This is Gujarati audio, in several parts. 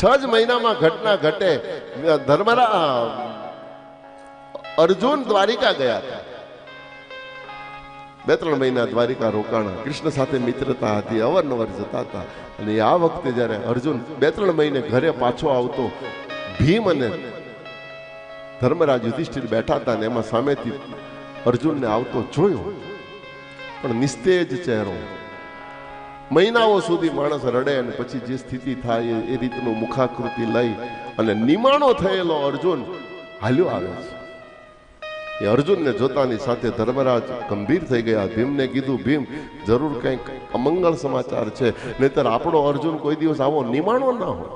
છ જ મહિનામાં ઘટના ઘટે. ધર્મરા અર્જુન દ્વારિકા ગયા હતા. બે ત્રણ મહિના દ્વારિકા રોકાણા. કૃષ્ણ સાથે મિત્રતા હતી, અવારનવાર જતા હતા. અને આ વખતે જ્યારે અર્જુન બે ત્રણ મહિને ઘરે પાછો આવતો, ભીમ અને ધર્મરાજ યુધિષ્ઠિર બેઠા હતા ને એમાં સામેથી અર્જુનને આવતો જોયો. પણ નિસ્તેજ ચહેરો મહિનાઓ સુધી માણસ રડે અને પછી જે સ્થિતિ થાય એ રીતનું મુખાકૃતિ લઈ અને નિમાણો થયેલો અર્જુન હાલ્યો આવે છે. એ અર્જુનને જોતાની સાથે ધર્મરાજ ગંભીર થઈ ગયા. ભીમને કીધું, ભીમ, જરૂર કંઈક અમંગળ સમાચાર છે. નહીતર આપણો અર્જુન કોઈ દિવસ આવો નિમાણો ના હોય.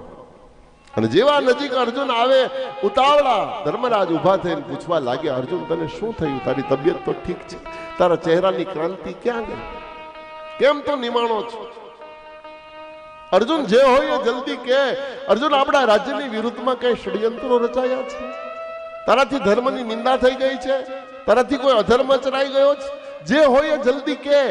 અને જેવા નજીક અર્જુન આવે, ઉતાવળા ધર્મરાજ ઊભા થઈને પૂછવા લાગ્યા, અર્જુન, તને શું થયું? તારી તબિયત તો ઠીક છે. તારા ચહેરાની ક્રાંતિ ક્યાં ગઈ? કેમ તો નિમાણો છો? અર્જુન જે હોય એ જલ્દી કે અર્જુન, આપણા રાજ્યની વિરુદ્ધમાં કઈ ષડયંત્રો રચાયા છે? તારાથી ધર્મની નિંદા થઈ ગઈ છે? તારાથી કોઈ અધર્મ ચરાઈ ગયો છે? જે હોય એ જલ્દી કે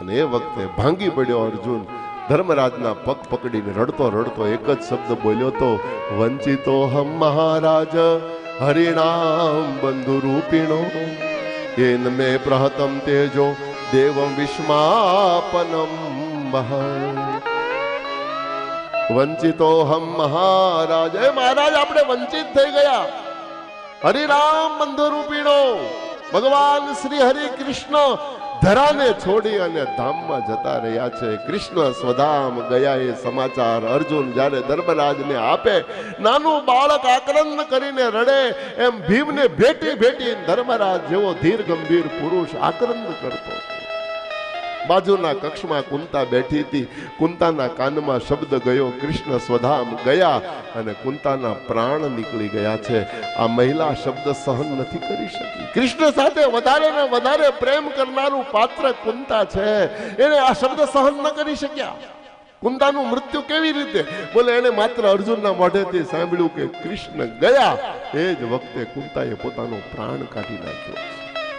અને એ વખતે ભાંગી પડ્યો અર્જુન. ધર્મરાજના પગ પકડીને રડતો રડતો એક જ શબ્દ બોલ્યો તો, વંચિતો હમ મહારાજ હરિણામ બંધુ રૂપિણો એન મે પ્રહતમ તેજો દેવમ વિસ્માપનમ વંચિતો હમ મહારાજ એ મહારાજ આપણે વંચિત થઈ ગયા હરિરામ બંધુ રૂપિણો ભગવાન શ્રી હરિ કૃષ્ણ ધરાને છોડી અને ધામમાં જતા રહ્યા છે. કૃષ્ણ સ્વધામ ગયા એ સમાચાર અર્જુન જ્યારે ધર્મરાજને આપે, નાનું બાળક આક્રંદ કરીને રડે, એમ ભીમને ભેટી ભેટી ધર્મરાજ જેવો ધીર ગંભીર પુરુષ આક્રંદ કરતો. બાજુના કક્ષમાં કુંતા બેઠી હતી. કુંતાના કાનમાં શબ્દ ગયો, કૃષ્ણ સ્વધામ ગયા. અને કુંતાના પ્રાણ નીકળી ગયા છે. આ મહિલા શબ્દ સહન નથી કરી શકી. કૃષ્ણ સાથે વધારે ને વધારે પ્રેમ કરનારું પાત્ર કુંતા છે. એને આ શબ્દ સહન ન કરી શક્યા. કુંતાનું મૃત્યુ કેવી રીતે? બોલે એને માત્ર અર્જુનના મોઢેથી સાંભળ્યું કે કૃષ્ણ ગયા. એ જ વખતે કુંતાએ પોતાનો પ્રાણ કાઢી નાખ્યો.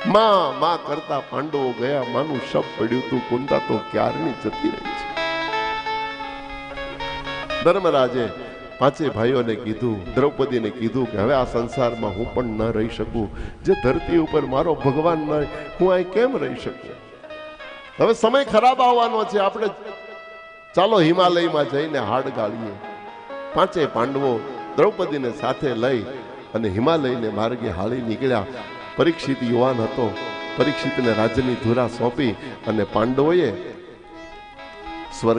માં માં કરતા પાંડવો ગયા, માનું શબ પડ્યું તું, કુંતા તો ક્યારની જતી રહી છે? ધર્મરાજે પાંચે ભાઈઓને કીધું, દ્રૌપદીને કીધું કે, હવે આ સંસારમાં હું પણ ન રહી શકું. જે ધરતી ઉપર મારો ભગવાન ન હું અહીં કેમ રહી શકું? હવે સમય ખરાબ આવવાનો છે, આપણે ચાલો હિમાલયમાં જઈને હાડ ગાળીએ. પાંચે પાંડવો દ્રૌપદીને સાથે લઈ અને હિમાલયને માર્ગે હાલી નીકળ્યા. પરીક્ષિત યુવાન હતો. પરીક્ષિતને રાજ્યની ધુરા સોંપી અને પાંડવોએ